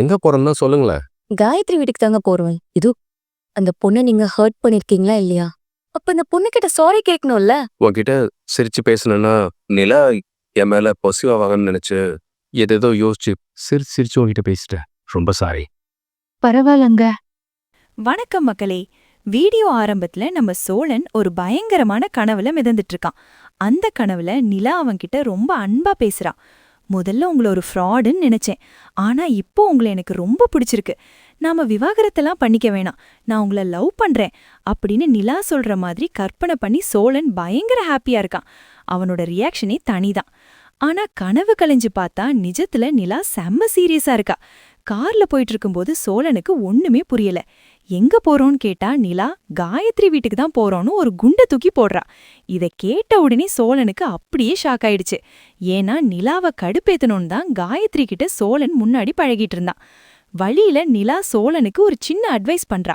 எங்க போறோம்னா சொல்லுங்களேன் காயத்ரி வீட்டுக்கு தாங்க போறோம். இது அந்த பொண்ணை நீங்க ஹர்ட் பண்ணிருக்கீங்களா இல்லையா? அப்ப அந்த பொண்ணு கிட்ட சாரி கேட்கணும்ல? உன்கிட்ட சிரிச்சு பேசுனேன்னா நிலா என் மேல பொசிவாவாங்கன்னு நினைச்சு எதேதோ யோசிச்சு சிரிச்சு சிரிச்சு உன்கிட்ட பேசிட்டேன். ரொம்ப சாரி பரவாயில்லங்க. வணக்கம் மக்களே. வீடியோ ஆரம்பத்துல நம்ம சோழன் ஒரு பயங்கரமான கனவுல மிதந்துட்டு இருக்கான். அந்த கனவுல நிலா அவன்கிட்ட ரொம்ப அன்பா பேசுறா முதல்ல உங்களை ஒரு ஃப்ராடுன்னு நினைச்சேன். ஆனா இப்போ உங்களை எனக்கு ரொம்ப பிடிச்சிருக்கு. நாம விவாகரத்தெல்லாம் பண்ணிக்க வேணாம். நான் உங்களை லவ் பண்றேன். அப்படின்னு நிலா சொல்ற மாதிரி கற்பனை பண்ணி சோழன் பயங்கர ஹாப்பியா இருக்கான். அவனோட ரியாக்ஷனே தனிதான். ஆனா கனவு கலைஞ்சு பார்த்தா நிஜத்துல நிலா செம்ம சீரியஸா இருக்கா. கார்ல போயிட்டு இருக்கும்போது சோழனுக்கு ஒண்ணுமே புரியல. எங்க போறோம்னு கேட்டா நிலா காயத்ரி வீட்டுக்கு தான் போறோம்னு ஒரு குண்டை தூக்கி போடுறா. இத கேட்ட உடனே சோழனுக்கு அப்படியே ஷாக் ஆயிடுச்சு. ஏன்னா நிலாவை கடுப்பேத்தணும்னு தான் காயத்ரி கிட்ட சோழன் முன்னாடி பழகிட்டு இருந்தான். வழியில நிலா சோழனுக்கு ஒரு சின்ன அட்வைஸ் பண்றா.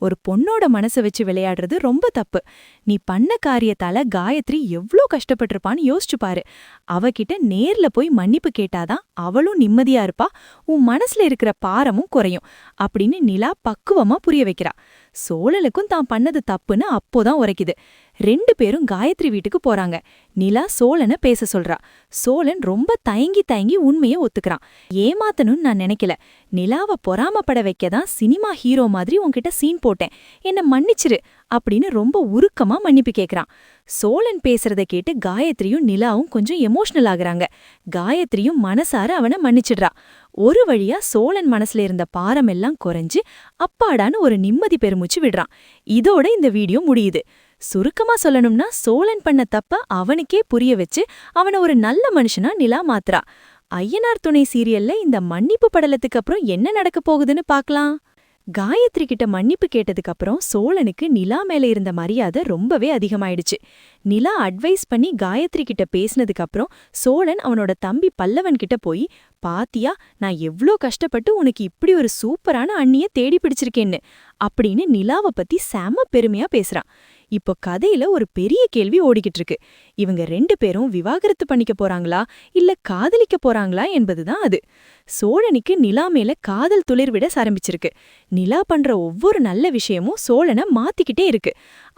ஒரு பொண்ணோட மனசை வச்சு விளையாடுறது ரொம்ப தப்பு. நீ பண்ண காரியத்தால காயத்ரி எவ்ளோ கஷ்டப்பட்டிருப்பான்னு யோசிச்சு பாரு. அவகிட்ட நேர்ல போய் மன்னிப்பு கேட்டாதான் அவளும் நிம்மதியா இருப்பா உன் மனசுல இருக்கிற பாரமும் குறையும் அப்படின்னு நிலா பக்குவமா புரிய வைக்கிறா. சோழலுக்கும் தான் பண்ணது தப்புன்னு அப்போதான் உரைக்குது. ரெண்டு பேரும் காயத்ரி வீட்டுக்கு போறாங்க. நிலா சோழனை பேச சொல்றா. சோழன் ரொம்ப தயங்கி தயங்கி உண்மைய ஒத்துக்கிறான். ஏமாத்தணும்னு நான் நினைக்கல. நிலாவை பொறாமப்பட வைக்க தான் சினிமா ஹீரோ மாதிரி உன்கிட்ட சீன் போட்டேன். என்ன மன்னிச்சிரு அப்படின்னு ரொம்ப உருக்கமா மன்னிப்பு கேக்குறான். சோழன் பேசுறத கேட்டு காயத்ரியும் நிலாவும் கொஞ்சம் எமோஷனல் ஆகுறாங்க. காயத்ரியும் மனசார அவனை மன்னிச்சிடுறா. ஒரு வழியா சோழன் மனசுல இருந்த பாரமெல்லாம் குறைஞ்சு அப்பாடான்னு ஒரு நிம்மதி பெருமூச்சு விடுறான். இதோட இந்த வீடியோ முடியுது. சுருக்கமா சொல்லணும்னா சோழன் பண்ண தப்ப அவனுக்கே புரிய வச்சு அவனை ஒரு நல்ல மனுஷனா நிலா மாத்துறா. ஐயனார் துணை சீரியல்ல இந்த மன்னிப்பு படலத்துக்கு அப்புறம் என்ன நடக்க போகுதுன்னு பார்க்கலாம் காயத்ரி கிட்ட மன்னிப்பு கேட்டதுக்கு அப்புறம் சோழனுக்கு நிலா மேல இருந்த மரியாதை ரொம்பவே அதிகமாயிடுச்சு. நிலா அட்வைஸ் பண்ணி காயத்ரி கிட்ட பேசினதுக்கு அப்புறம் சோழன் அவனோட தம்பி பல்லவன் கிட்ட போய் பாத்தியா நான் எவ்ளோ கஷ்டப்பட்டு உனக்கு இப்படி ஒரு சூப்பரான அண்ணிய தேடி பிடிச்சிருக்கேன்னு அப்படின்னு நிலாவை பத்தி செம பெருமையா பேசுறான். இப்போ கதையில ஒரு பெரிய கேள்வி ஓடிக்கிட்டு இருக்கு இவங்க ரெண்டு பேரும் விவாகரத்து பண்ணிக்க போறாங்களா? இல்ல காதலிக்க போறாங்களா? என்பதுதான் அது. சோழனுக்கு நிலா மேல காதல் துளிர்விட ஆரம்பிச்சிருக்கு நிலா பண்ற ஒவ்வொரு நல்ல விஷயமும் சோழனை மாத்திக்கிட்டே இருக்கு.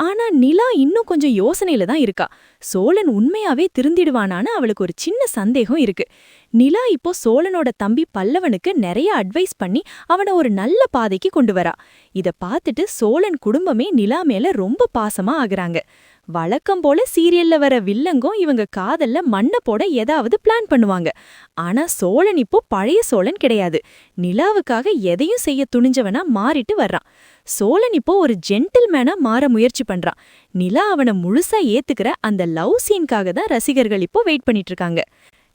ஆனா நிலா இன்னும் கொஞ்சம் யோசனையில தான் இருக்கா. சோழன் உண்மையாவே திருந்திடுவானான்னு அவளுக்கு ஒரு சின்ன சந்தேகம் இருக்கு. நிலா இப்போ சோழனோட தம்பி பல்லவனுக்கு நிறைய அட்வைஸ் பண்ணி அவனை ஒரு நல்ல பாதைக்கு கொண்டு வரா. இத பார்த்துட்டு சோழன் குடும்பமே நிலா மேல ரொம்ப பாசமா ஆகுறாங்க. வழக்கம் போல சீரியல்ல வர வில்லங்கும் இவங்க காதல்ல மண்ண போட ஏதாவது பிளான் பண்ணுவாங்க. ஆனா சோழன் இப்போ பழைய சோழன் கிடையாது. நிலாவுக்காக எதையும் செய்ய துணிஞ்சவனா மாறிட்டு வர்றான். சோழன் இப்போ ஒரு ஜென்டில்மேனா மாற முயற்சி பண்றான். நிலா அவனை முழுசா ஏத்துக்கிற அந்த லவ் சீன்காக தான் ரசிகர்கள் இப்போ வெயிட் பண்ணிட்டு இருக்காங்க.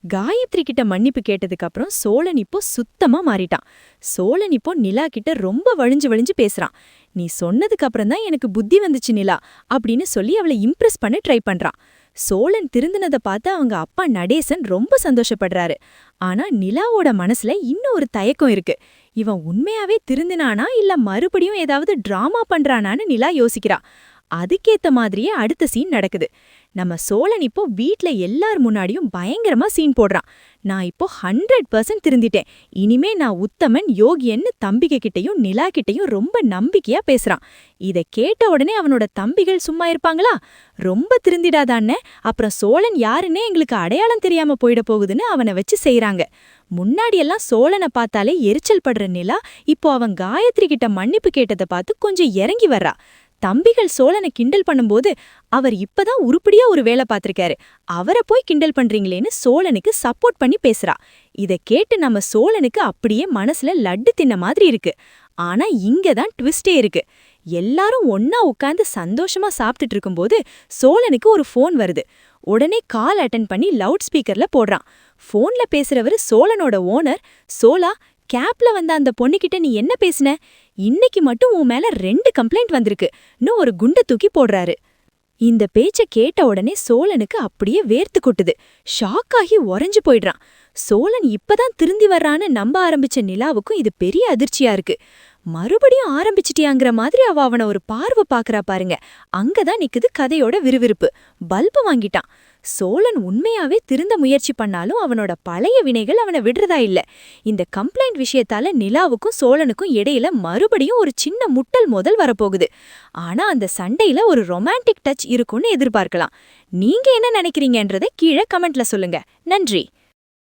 காயத்ரி கிட்ட மன்னிப்பு கேட்டதுக்கு அப்புறம் சோழன் இப்போ சுத்தமா மாறிட்டான். சோழன் இப்போ நிலா கிட்ட ரொம்ப வழிஞ்சு வழிஞ்சு பேசுறான். நீ சொன்னதுக்கு அப்புறம் தான் எனக்கு புத்தி வந்துச்சு நிலா அப்படின்னு சொல்லி அவளை இம்ப்ரெஸ் பண்ண ட்ரை பண்றான். சோழன் திருந்தினதை பார்த்து அவங்க அப்பா நடேசன் ரொம்ப சந்தோஷப்படுறாரு. ஆனா நிலாவோட மனசுல இன்னும் ஒரு தயக்கம் இருக்கு. இவன் உண்மையாவே திருந்தினானா இல்ல மறுபடியும் ஏதாவது டிராமா பண்றானான்னு நிலா யோசிக்கிறா. அதுக்கேத்த மாதிரியே அடுத்த சீன் நடக்குது. நம்ம சோழன் இப்போ வீட்ல எல்லார் முன்னாடியும் பயங்கரமா சீன் போடுறான். நான் இப்போ ஹண்ட்ரட் பர்சன்ட் திருந்திட்டேன். இனிமே நான் உத்தமன் யோகியன்னு தம்பிக கிட்டயும் நிலா கிட்டயும் ரொம்ப நம்பிக்கையா பேசுறான். இத கேட்ட உடனே அவனோட தம்பிகள் சும்மா இருப்பாங்களா? ரொம்ப திருந்திடாதானே? அப்புறம் சோழன் யாருன்னே எங்களுக்கு அடையாளம் தெரியாம போயிட போகுதுன்னு அவனை வச்சு செய்யறாங்க முன்னாடியெல்லாம் சோழனை பார்த்தாலே எரிச்சல் படுற நிலா இப்போ அவன் காயத்ரி கிட்ட மன்னிப்பு கேட்டதை பார்த்து கொஞ்சம் இறங்கி வர்றா. தம்பிகள் சோழனை கிண்டல் பண்ணும்போது அவர் இப்பதான் உருப்படியா ஒரு வேலை பார்த்திருக்காரு. அவரை போய் கிண்டல் பண்றீங்களேன்னு சோழனுக்கு சப்போர்ட் பண்ணி பேசுறா. இத கேட்டு நம்ம சோழனுக்கு அப்படியே மனசுல லட்டு தின்ன மாதிரி இருக்கு. ஆனா இங்க தான் ட்விஸ்டே இருக்கு. எல்லாரும் ஒன்னா உட்கார்ந்து சந்தோஷமா சாப்பிட்டுட்டு இருக்கும்போது சோழனுக்கு ஒரு ஃபோன் வருது. உடனே கால் அட்டன் பண்ணி லவுட் ஸ்பீக்கர்ல போடுறான். ஃபோன்ல பேசுறவரு சோழனோட ஓனர் சோலா கேப்ல வந்த அந்த பொண்ணுகிட்ட நீ என்ன பேசுன? இன்னைக்கு மட்டும் உன் மேல ரெண்டு கம்ப்ளைண்ட் வந்திருக்கு. இன்னும் ஒரு குண்டை தூக்கி போடுறாரு. இந்த பேச்ச கேட்ட உடனே சோழனுக்கு அப்படியே வேர்த்து கொட்டுது. ஷாக் ஆகி உறைஞ்சு போயிடுறான். சோழன் இப்பதான் திருந்தி வர்றான்னு நம்ப ஆரம்பிச்ச நிலாவுக்கும் இது பெரிய அதிர்ச்சியா இருக்கு. மறுபடியும் ஆரம்பிச்சிட்டியாங்கிற மாதிரி அவ அவன ஒரு பார்வை பாக்குறா பாருங்க. அங்கதான் நிக்குது கதையோட விறுவிறுப்பு. பல்பு வாங்கிட்டான். சோழன் உண்மையாவே திருந்த முயற்சி பண்ணாலும் அவனோட பழைய வினைகள் அவனை விடுறதா இல்ல. இந்த கம்ப்ளைண்ட் விஷயத்தால நிலாவுக்கும் சோழனுக்கும் இடையில மறுபடியும் ஒரு சின்ன முட்டல் மோதல் வரப்போகுது. ஆனா அந்த சண்டையில ஒரு ரொமான்டிக் டச் இருக்கும்னு எதிர்பார்க்கலாம். நீங்க என்ன நினைக்கிறீங்கன்றதை கீழே கமெண்ட்ல சொல்லுங்க. நன்றி.